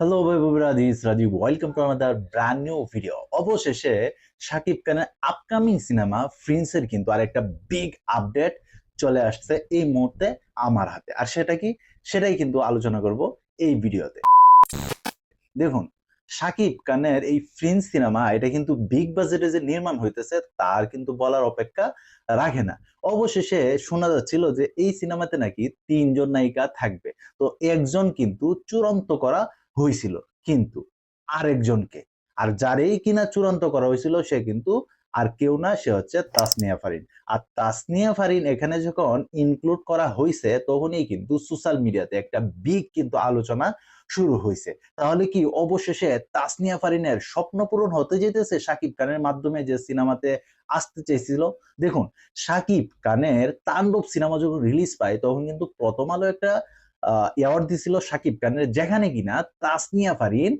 Hello ভাই বন্ধুরা this Rajib welcome to আমাদের ব্র্যান্ড নিউ ভিডিও অবশেষে শাকিব খানের আপকামিং সিনেমা ফ্রিন্সের কিন্তু আরেকটা বিগ আপডেট চলে আসছে এই মুহূর্তে আমার হাতে। আর সেটা কি? সেটাই কিন্তু আলোচনা করব এই ভিডিওতে দেখুন শাকিব খানের এই ফ্রিন্স সিনেমা এটা কিন্তু বিগ বাজেটে যে নির্মাণ হইতেছে, তার কিন্তু বলার অপেক্ষা রাখে না। অবশেষে শোনা যাচ্ছিল যে এই সিনেমাতে নাকি তিনজন নায়িকা থাকবে। তো একজন কিন্তু চূড়ান্ত করা হয়েছিল কিন্তু আরেকজনকে, আর যারেই কিনা চূড়ান্ত করা হয়েছিল সে কিন্তু আর কেউ না, সে হচ্ছে তাসনিয়া ফারিন। আর তাসনিয়া ফারিন এখানে যখন ইনক্লুড করা হয়েছে তখনই কিন্তু সোশ্যাল মিডিয়াতে একটা বিগ কিন্তু আলোচনা শুরু হয়েছে তাহলে কি অবশেষে তাসনিয়া ফারিনের স্বপ্ন পূরণ হতে যেতেছে সাকিব খানের মাধ্যমে যে সিনেমাতে আসতে চেয়েছিল দেখুন, সাকিব খানের তাণ্ডব সিনেমা যখন রিলিজ পায়, তখন কিন্তু প্রথম আলো একটা অ্যাওয়ার্ড দিছিল সাকিব খানের, যেখানে কিনা তাসনিয়া ফারিন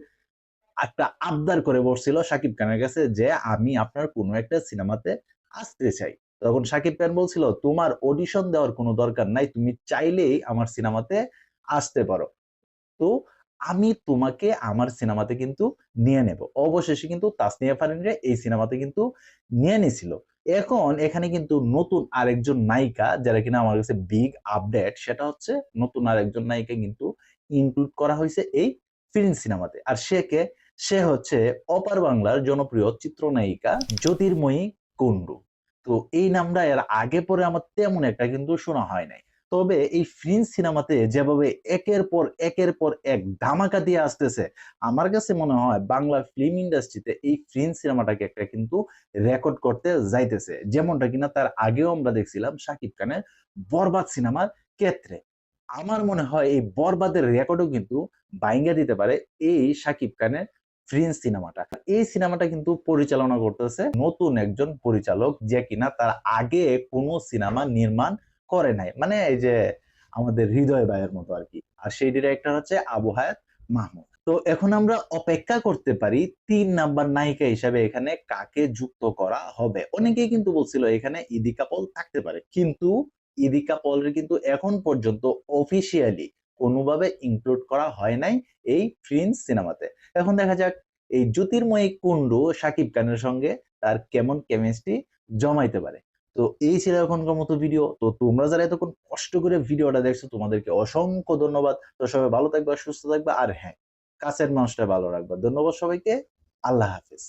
একটা আবদার করে বসছিল সাকিব খানের কাছে যে আমি আপনার কোনো একটা সিনেমাতে আসতে চাই। তখন সাকিব খান বলছিল, তোমার অডিশন দেওয়ার কোনো দরকার নাই, তুমি চাইলেই আমার সিনেমাতে আসতে পারো। তো আমি তোমাকে আমার সিনেমাতে কিন্তু নিয়ে নেব। অবশেষে কিন্তু তাসনিয়া ফারিনরে এই সিনেমাতে কিন্তু নিয়ে নিছিল। এখন এখানে কিন্তু নতুন আরেকজন নায়িকা, যারা কিনা আমার কাছে বিগ আপডেট সেটা হচ্ছে নতুন আরেকজন নায়িকা কিন্তু ইনক্লুড করা হয়েছে এই ফিল্ম সিনেমাতে আর সে কে? সে হচ্ছে অপার বাংলার জনপ্রিয় চিত্রনায়িকা জ্যোতির্ময়ী কুন্ডু তো এই নামটা এর আগে পরে আমার তেমন একটা কিন্তু শোনা হয় নাই। তবে এই ফ্রিন্স সিনেমাতে যেভাবে একের পর একের পর এক ধামাকা দিয়ে আসতেছে, আমার কাছে মনে হয় বাংলা ফিল্ম ইন্ডাস্ট্রিতে এই ফ্রিন্স সিনেমাটাকে একটা কিন্তু রেকর্ড করতে যাইতেছে। যেমনটা কিনা তার আগেও আমরা দেখছিলাম শাকিব খানের বরবাদ সিনেমার ক্ষেত্রে। আমার মনে হয় এই বরবাদের রেকর্ডও কিন্তু বাইঙ্গা দিতে পারে এই শাকিব খানের ফ্রিন্স সিনেমাটা। এই সিনেমাটা কিন্তু পরিচালনা করতেছে নতুন একজন পরিচালক যে কিনা তার আগে কোনো সিনেমা নির্মাণ করে নাই। মানে এই যে আমাদের হৃদয় ভাইয়ের মতো আর কি। আর সেই ডিরেক্টর হচ্ছে আবু হায়াত মাহমুদ। তো এখন আমরা অপেক্ষা করতে পারি তিন নাম্বার নায়িকা হিসাবে এখানে কাকে যুক্ত করা হবে। অনেকেই কিন্তু বলছিল এখানে ইদিকা পল থাকতে পারে। কিন্তু ইদিকা পলের কিন্তু এখন পর্যন্ত অফিসিয়ালি কোনোভাবে ইনক্লুড করা হয় নাই এই ফ্রিন্স সিনেমাতে। এখন দেখা যাক এই জ্যোতির্ময়ী কুণ্ডু সাকিব খানের সঙ্গে তার কেমন কেমিস্ট্রি জমাইতে পারে। তো এই ছিল এখনকার মতো ভিডিও তো তোমরা যারা এতক্ষণ কষ্ট করে ভিডিওটা দেখছ, তোমাদেরকে অসংখ্য ধন্যবাদ। তো সবাই ভালো থাকবে, সুস্থ থাকবে, আর হ্যাঁ কাছের মানুষটা ভালো রাখবে। ধন্যবাদ সবাইকে। আল্লাহ হাফিজ।